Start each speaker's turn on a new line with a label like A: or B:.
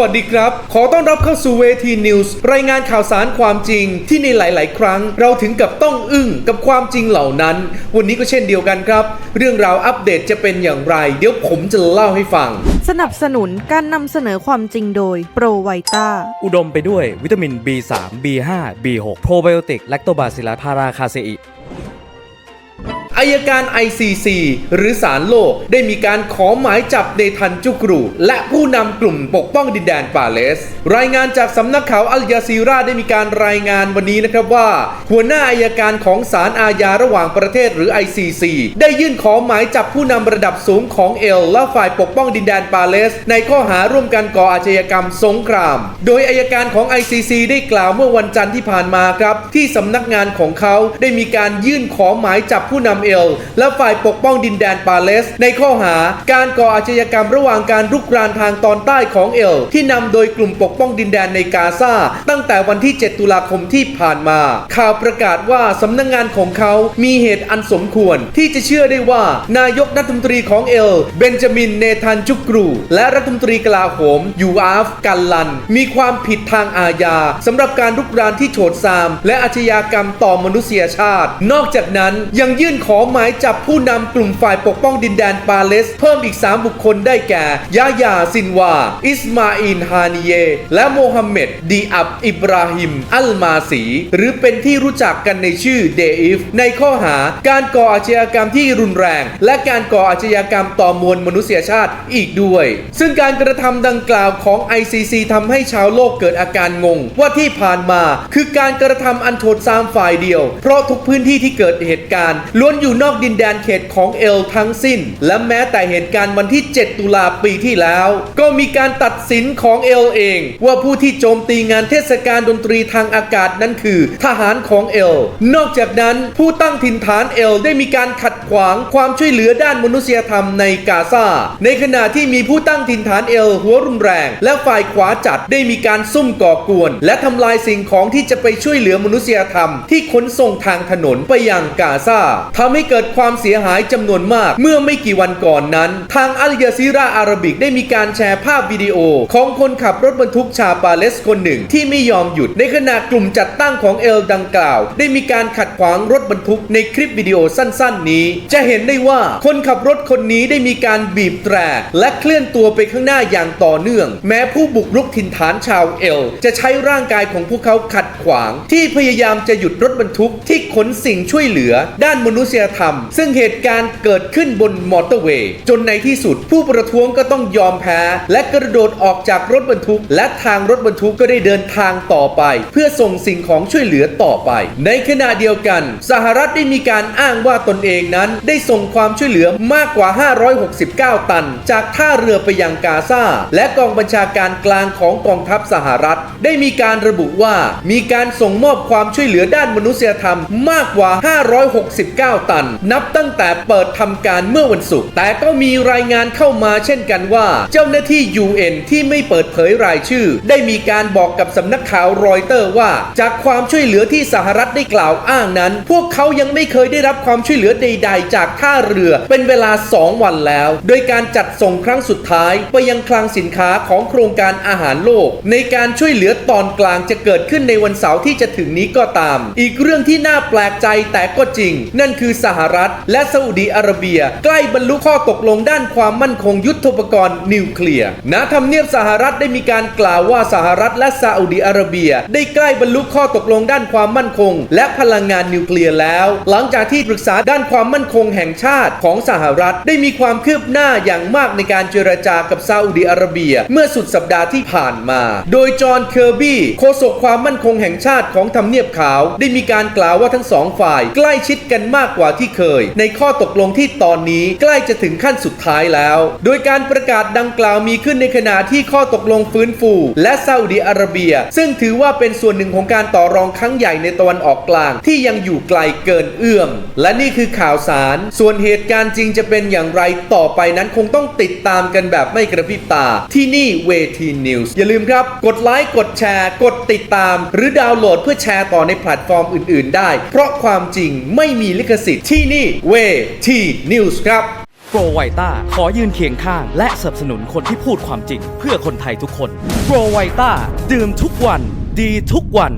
A: วัสดีครับ ขอต้อนรับเข้าสู่เวทีนิวส์รายงานข่าวสารความจริงที่ในหลาย ๆ ครั้ง เราถึงกับต้องอึ้งกับความจริงเหล่านั้น วันนี้ก็เช่นเดียวกันครับ เรื่องราวอัปเดตจะเป็นอย่างไร เดี๋ยวผมจะเล่าให้ฟัง
B: สนับสนุนการนำเสนอความจริงโดยโปรไวต้า
C: อุดมไปด้วยวิตามิน B3 B5 B6 โปรไบโอติกแลคโตบาซิลลัสพาราคาเซอิ
A: อายการ ICC หรือศาลโลกได้มีการขอหมายจับเดทันจุกรู และผู้นำกลุ่มปกป้องดินแดนปาเลส รายงานจากสำนักข่าวอัลยาซีราได้มีการรายงานวันนี้นะครับว่า หัวหน้าอายการของศาลอาญาระหว่างประเทศหรือ ICC ได้ยื่นขอหมายจับผู้นำระดับสูงของเอลและฝ่ายปกป้องดินแดนปาเลส ในข้อหาร่วมกันก่ออาชญากรรมสงคราม โดยอายการของ ICC ได้กล่าวเมื่อวันจันทร์ที่ผ่านมาครับ ที่สำนักงานของเขาได้มีการยื่นขอหมายจับผู้นำเอล และฝ่ายปกป้องดินแดนปาเลส ในข้อหาการก่ออาชญากรรมระหว่างการรุกรานทางตอนใต้ของเอล ที่นำโดยกลุ่มปกป้องดินแดนในกาซาตั้งแต่วันที่ 7 ตุลาคมที่ผ่านมา ข่าวประกาศว่าสำนักงานของเขามีเหตุอันสมควร ที่จะเชื่อได้ว่านายกรัฐมนตรีของเอล เบนจามินเนทันจุกรู และรัฐมนตรีกลาโหมยูอาฟกันลัน มีความผิดทางอาญาสำหรับการรุกรานที่โฉดซาม และอาชญากรรมต่อมนุษยชาติ นอกจากนั้นยังยื่นขอหมายจับผู้นำกลุ่มฝ่ายปกป้องดินแดนปาเลส เพิ่มอีก 3 บุคคลได้แก่ ยายาซินวา อิสมาอินฮานิเย และโมฮัมเหม็ดดีอับอิบราฮิม อัลมาซีหรือเป็นที่รู้จักกันในชื่อเดอิฟในข้อหาการก่ออาชญากรรมที่รุนแรง และการก่ออาชญากรรมต่อมวลมนุษยชาติอีกด้วย ซึ่งการกระทำดังกล่าวของ ICC ทำให้ชาวโลกเกิดอาการงง ว่าที่ผ่านมาคือการกระทำอันโทษซามฝ่ายเดียว เพราะทุกพื้นที่ที่เกิดเหตุการณ์ล้วนอยู่นอกดินแดนเขตของเอลทั้งสิ้น และแม้แต่เหตุการณ์วันที่ 7 ตุลาปีที่แล้ว ก็มีการตัดสินของเอลเอง ว่าผู้ที่โจมตีงานเทศกาลดนตรีทางอากาศนั้นคือ ทหารของเอล นอกจากนั้นผู้ตั้งถิ่นฐานเอลได้มีการขัดขวางความช่วยเหลือด้านมนุษยธรรมในกาซาในขณะที่มีผู้ตั้งถิ่นฐานเอลหัวรุนแรง และฝ่ายขวาจัดได้มีการซุ่มก่อกวน และทำลายสิ่งของที่จะไปช่วยเหลือมนุษยธรรม ที่ขนส่งทางถนนไปยังกาซาทำให้เกิดความเสียหายจำนวนมาก เมื่อไม่กี่วันก่อนนั้น ทางอัลยาซีราอาราบิกได้มีการแชร์ภาพวิดีโอ ของคนขับรถบรรทุกชาปาเลสคนหนึ่ง ที่ไม่ยอมหยุดในขณะกลุ่มจัดตั้งของเอลดังกล่าว ได้มีการขัดขวางรถบรรทุกในคลิปวิดีโอสั้น ๆ นี้ จะเห็นได้ว่าคนขับรถคนนี้ได้มีการบีบแตรและเคลื่อนตัวไปข้างหน้าอย่างต่อเนื่อง แม้ผู้บุกรุกถิ่นฐานชาวเอล จะใช้ร่างกายของพวกเขาขัด ขวาง ที่พยายามจะหยุดรถบรรทุกที่ขนสิ่งช่วยเหลือ ด้านมนุษยธรรม ซึ่งเหตุการณ์เกิดขึ้นบนมอเตอร์เวย์จนในที่สุดผู้ประท้วงก็ต้องยอมแพ้ และกระโดดออกจากรถบรรทุก และทางรถบรรทุกก็ได้เดินทางต่อไป เพื่อส่งสิ่งของช่วยเหลือต่อไป ในขณะเดียวกัน สหรัฐได้มีการอ้างว่าตนเองนั้น ได้ส่งความช่วยเหลือมากกว่า 569 ตัน จากท่าเรือไปยังกาซาและกองบัญชาการกลางของกองทัพสหรัฐ ได้มีการระบุว่ามีการการส่งมอบความช่วยเหลือด้านมนุษยธรรมมากกว่า 569 ตัน นับตั้งแต่เปิดทำการเมื่อวันศุกร์แต่ก็มีรายงานเข้ามาเช่นกันว่า เจ้าหน้าที่ UN ที่ไม่เปิดเผยรายชื่อ ได้มีการบอกกับสำนักข่าวรอยเตอร์ว่า จากความช่วยเหลือที่สหรัฐได้กล่าวอ้างนั้น พวกเขายังไม่เคยได้รับความช่วยเหลือใด ๆ จากท่าเรือเป็นเวลา 2 วันแล้ว โดยการจัดส่งครั้งสุดท้าย ไปยังคลังสินค้าของโครงการอาหารโลก ในการช่วยเหลือตอนกลางจะเกิดขึ้นในวันเสาร์ที่จะถึงนี้ก็ตาม อีกเรื่องที่น่าแปลกใจแต่ก็จริง นั่นคือสหรัฐ และซาอุดีอาระเบีย ใกล้บรรลุข้อตกลงด้านความมั่นคงยุทธปกรณ์นิวเคลียร์ณทำเนียบสหรัฐได้มีการกล่าวว่าสหรัฐและซาอุดีอาระเบีย ได้ใกล้บรรลุข้อตกลงด้านความมั่นคง และพลังงานนิวเคลียร์แล้ว หลังจากที่ปรึกษาด้านความมั่นคงแห่งชาติของสหรัฐได้มีความคืบหน้าอย่างมากในการเจรจากับซาอุดีอาระเบีย เมื่อสุดสัปดาห์ที่ผ่านมา โดยจอห์นเคอร์บี้โฆษกความมั่นคงแห่งงชาติของทำเนียบขาว ได้มีการกล่าวว่าทั้งสองฝ่าย ใกล้ชิดกันมากกว่าที่เคย ในข้อตกลงที่ตอนนี้ใกล้จะถึงขั้นสุดท้ายแล้ว โดยการประกาศดังกล่าวมีขึ้นในขณะที่ข้อตกลงฟื้นฟู และซาอุดีอาระเบีย ซึ่งถือว่าเป็นส่วนหนึ่งของการต่อรองครั้งใหญ่ในตะวันออกกลาง ที่ยังอยู่ไกลเกินเอื้อม และนี่คือข่าวสาร ส่วนเหตุการณ์จริงจะเป็นอย่างไรต่อไปนั้นคงต้องติดตามกันแบบไม่กระพริบตา ที่นี่เวทีนิวส์อย่าลืมครับ กดไลค์กดแชร์ กดติดตามหรือดาวน์โหลดเพื่อแชร์ต่อในแพลตฟอร์มอื่น ๆ ได้ เพราะความจริงไม่มีลิขสิทธิ์ที่นี่เวทีนิวส์ครับ
C: โปรไวต้าขอยืนเคียงข้าง และสนับสนุนคนที่พูดความจริง เพื่อคนไทยทุกคนโปรไวต้าดื่มทุกวัน ดีทุกวัน